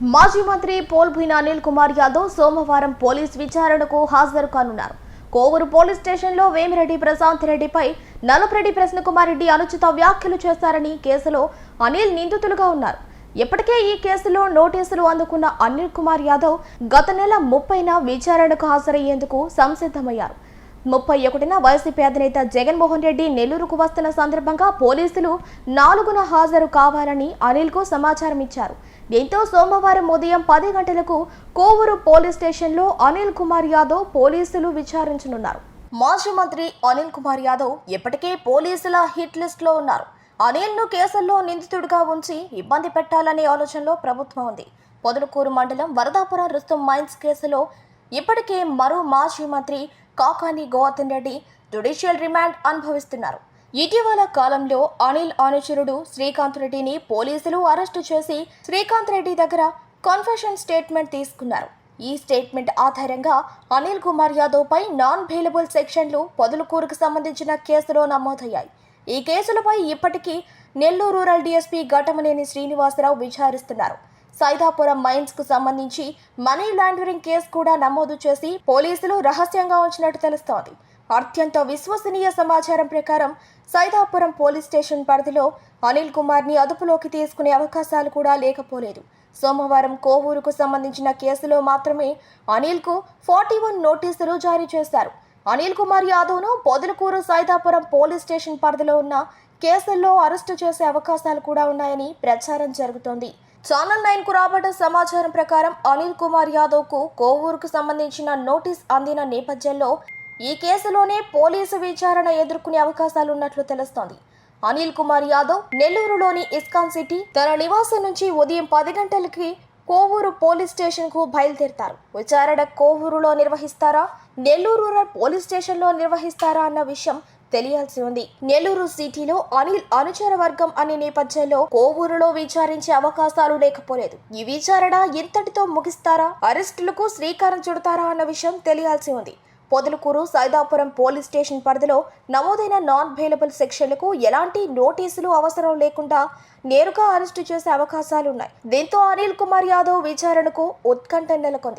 మాజీ మంత్రి పోల్భీన అనిల్ కుమార్ యాదవ్ సోమవారం పోలీస్ విచారణకు హాజరు కానున్నారు. కోవూరు పోలీస్ స్టేషన్లో వేమిరెడ్డి ప్రశాంత్ రెడ్డిపై నలపరెడ్డి ప్రశ్నకుమార్ రెడ్డి అనుచిత వ్యాఖ్యలు చేశారని కేసులో అనిల్ నిందితులుగా ఉన్నారు. ఇప్పటికే ఈ కేసులో నోటీసులు అందుకున్న అనిల్ కుమార్ యాదవ్ గత నెల ముప్పైన విచారణకు హాజరయ్యేందుకు సంసిద్ధమయ్యారు. ముప్పై ఒకటిన వైసీపీ అధినేత జగన్మోహన్ రెడ్డి నెల్లూరుకు వస్తున్న సందర్భంగా పోలీసులు నాలుగున హాజరు కావాలని అనిల్కు సమాచారం ఇచ్చారు. దీంతో సోమవారం ఉదయం పది గంటలకు కోవూరు పోలీస్ స్టేషన్లో అనిల్ కుమార్ యాదవ్ పోలీసులు విచారించనున్నారు. మాజీ మంత్రి అనిల్ కుమార్ యాదవ్ ఇప్పటికే పోలీసుల హిట్ లిస్ట్లో ఉన్నారు. అనిల్ను కేసుల్లో నిందితుడిగా ఉంచి ఇబ్బంది పెట్టాలనే ఆలోచనలో ప్రభుత్వం ఉంది. పొదలకూరు మండలం వరదాపురం రుస్తుం మైన్స్ కేసులో ఇప్పటికే మరో మాజీ మంత్రి కాకాని గోవర్ధన్ రెడ్డి జుడిషియల్ రిమాండ్ అనుభవిస్తున్నారు. ఇటీవల కాలంలో అనిల్ అనుచరుడు శ్రీకాంత్ రెడ్డిని పోలీసులు అరెస్టు చేసి శ్రీకాంత్ రెడ్డి దగ్గర కన్ఫెషన్ స్టేట్మెంట్ తీసుకున్నారు. ఈ స్టేట్మెంట్ ఆధారంగా అనిల్ కుమార్ యాదవ్ పై నాన్ బెయిలబుల్ సెక్షన్లు పొదులుకూరుకు సంబంధించిన కేసులో నమోదయ్యాయి. ఈ కేసులపై ఇప్పటికీ నెల్లూరు రూరల్ డీఎస్పీ ఘటమనేని శ్రీనివాసరావు విచారిస్తున్నారు. సైదాపురం మైన్స్కు సంబంధించి మనీ లాండరింగ్ కేసు కూడా నమోదు చేసి పోలీసులు రహస్యంగా ఉంచినట్టు తెలుస్తోంది. అత్యంత విశ్వసనీయ సమాచారం ప్రకారం సైదాపురం పోలీస్ స్టేషన్ పరిధిలో అనిల్ కుమార్ని అదుపులోకి తీసుకునే అవకాశాలు కూడా లేకపోలేదు. సోమవారం కోవూరుకు సంబంధించిన కేసులో మాత్రమే అనిల్కు ఫార్టీ వన్ నోటీసులు జారీ చేశారు. అనిల్ కుమార్ యాదవ్ను పొదలకూరు సైదాపురం పోలీస్ స్టేషన్ పరిధిలో ఉన్న కేసుల్లో అరెస్టు చేసే అవకాశాలు కూడా ఉన్నాయని ప్రచారం జరుగుతోంది. ఛానల్ నైన్కు రాబడ్డ సమాచారం ప్రకారం అనిల్ కుమార్ యాదవ్కు కోవూరుకు సంబంధించిన నోటీస్ అందిన నేపథ్యంలో ఈ కేసులోనే పోలీసు విచారణ ఎదుర్కొనే అవకాశాలున్నట్లు తెలుస్తోంది. అనిల్ కుమార్ యాదవ్ నెల్లూరులోని ఇస్కాన్ సిటీ తన నివాసం నుంచి ఉదయం పది గంటలకి కోవూరు పోలీస్ స్టేషన్కు బయలుదేరతారు. విచారణ కోవూరులో నిర్వహిస్తారా? నెల్లూరు రూరల్ పోలీస్ స్టేషన్లో నిర్వహిస్తారా? అన్న విషయం తెలియాల్సి ఉంది. నెల్లూరు సిటీలో అనిల్ అనుచర వర్గం అనే నేపథ్యంలో కోవూరులో విచారించే అవకాశాలు లేకపోలేదు. ఈ విచారణ ఎంతటితో ముగిస్తారా? అరెస్టులకు శ్రీకారం చుడతారా అన్న విషయం తెలియాల్సి ఉంది. పొదలకూరు సైదాపురం పోలీస్ స్టేషన్ పరిధిలో నమోదైన నాన్ అవైలబుల్ సెక్షన్లకు ఎలాంటి నోటీసులు అవసరం లేకుండా నేరుగా అరెస్టు చేసే అవకాశాలున్నాయి. దీంతో అనిల్ కుమార్ యాదవ్ విచారణకు ఉత్కంఠ నెలకొంది.